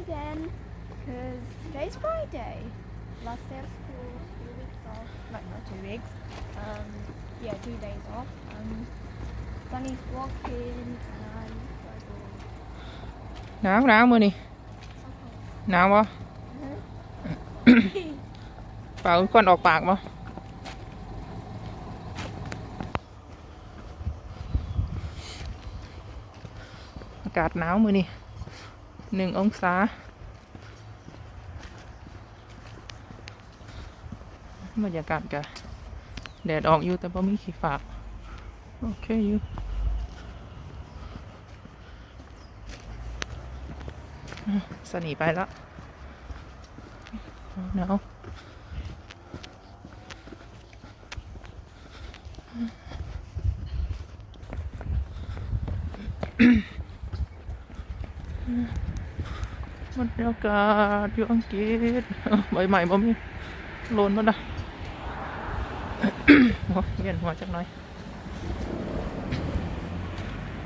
again because today's Friday. Last day of school, two weeks off. Like, not two weeks. Um, yeah, two days off. Um, Sunny's walking and I หนาวหนาวมือนี่หนา หนึ่งองศา บรรยากาศกะแดดออกอยู่แต่บ่มีขี้ฝาก โอเคอยู่สนีไปแล้วหนาว บรรยากาศอยู่อังกฤษใบใหม่บ่มีโลนบ่นะ โอ้ยเวียนหัวจักหน่อย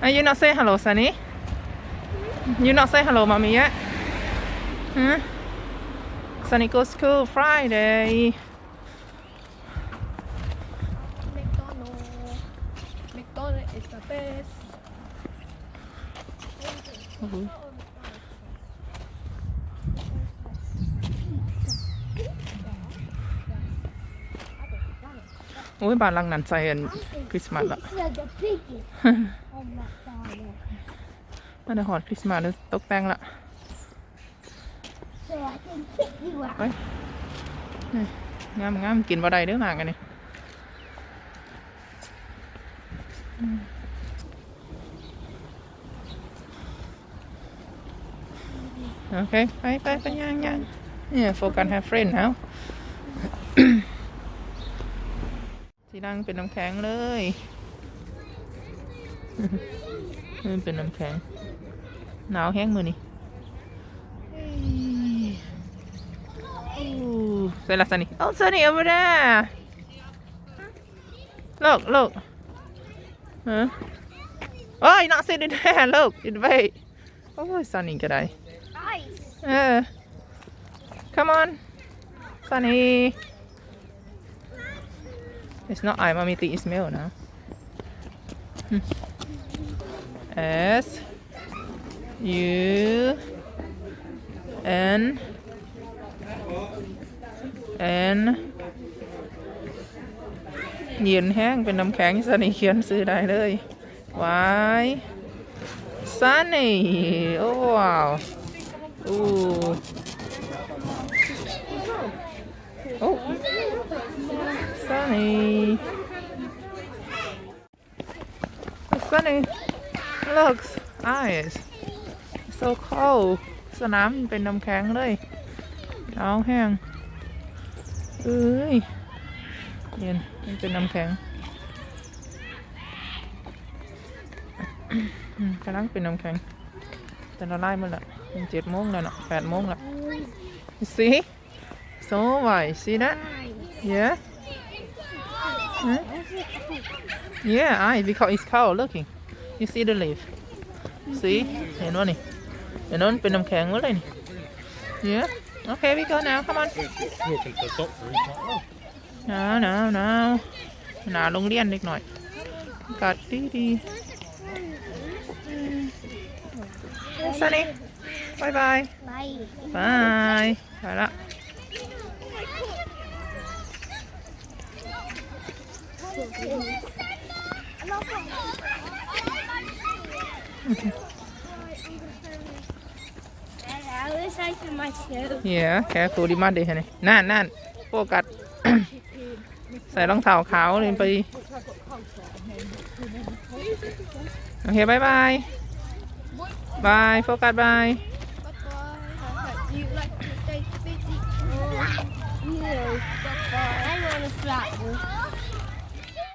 Are you not say hello Sunny You not say hello mommy yet Huh Sunny goes school Friday McDonald's. McDonald's is the best. โอ้โหโอ้ยบ้านหลังนั้นใส่อันคริสต์มาสละ It's like the biggest on McDonald's. มาได้หอดคริสต์มาสแล้วตกแต่งละ So I can pick you up. ไปนี่งามงามกินบ่ได้เด้อหมากกันนี่อืมโอเค ไปไปไปย่างย่างเนี่ยโฟกัส have friend now ที่นั่งเป็นน้ำแข็งเลยมันเป็นน้ำแข็ง หนาวแห้งมือนี่เฮ้ย Ooh, say la Sunny. Oh, Sunny over there. Look, look. Huh? Oh, you're not sitting there. Look, it wait. Oh, Sunny, good eye. Ice. Uh, come on, Sunny. It's not I, mommy think it's milk now. Hmm. S U N N เย็นแห้งเป็นน้ำแข็งสนิเขียนซื้อได้เลย Y Sunny โอ้ว้าวโอ้โอ้ Sunny Sunny Look, eyes so cold สนามเป็นน้ำแข็งเลยหนาวแห้งเอ้ยเย็นมันเป็นน้ำแข็งกำลังเป็นน้ำแข็ง แต่เราไล่มันละมันเจ็ดโมงแล้วเนาะแปดโมงละ see so why see that yeah huh? yeah I because it's cold looking you see the leaf see เห็นวะนี่เห็นวะมันเป็นน้ำแข็งวะเลยนี่ yeah okay we go now come on Walking to the doctor is not long. หนาวหนาวหนาวหนาวโรงเรียนเล็กหน่อยอากาศดีดีสวัสดีบายบาย Bye. บายไปละ เหี้ยแค่คูดีมากเลยนี่นั่นนั่นโฟกัสใส่รองเท้าขาวเลยไปโอเคบายบายบายโฟกัสบาย Bye-bye. You like